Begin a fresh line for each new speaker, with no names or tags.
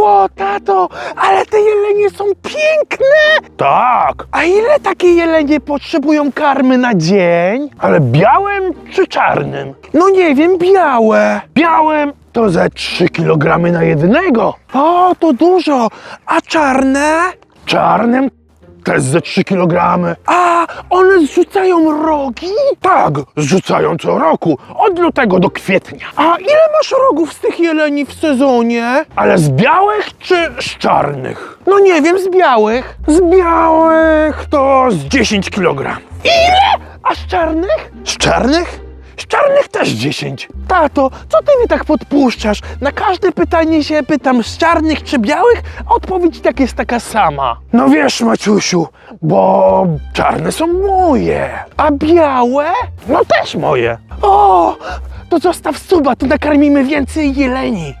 Ło, tato, ale te jelenie są piękne! Tak. A ile takie jelenie potrzebują karmy na dzień? Ale białym czy czarnym? No nie wiem, białe. Białym to ze 3 kg na jednego. O, to dużo. A czarne? Czarnym też ze 3 kg. A, one zrzucają rogi? Tak, zrzucają co roku, od lutego do kwietnia. A ile masz rogów z tych jeleni w sezonie? Ale z białych czy z czarnych? No nie wiem, z białych. Z białych to z 10 kg. Ile? A z czarnych? Z czarnych? Z czarnych też 10. Tato, co ty mnie tak podpuszczasz? Na każde pytanie się pytam z czarnych czy białych, odpowiedź tak jest taka sama. No wiesz, Maciusiu, bo czarne są moje, a białe? No też moje. O, to zostaw suba, to nakarmimy więcej jeleni.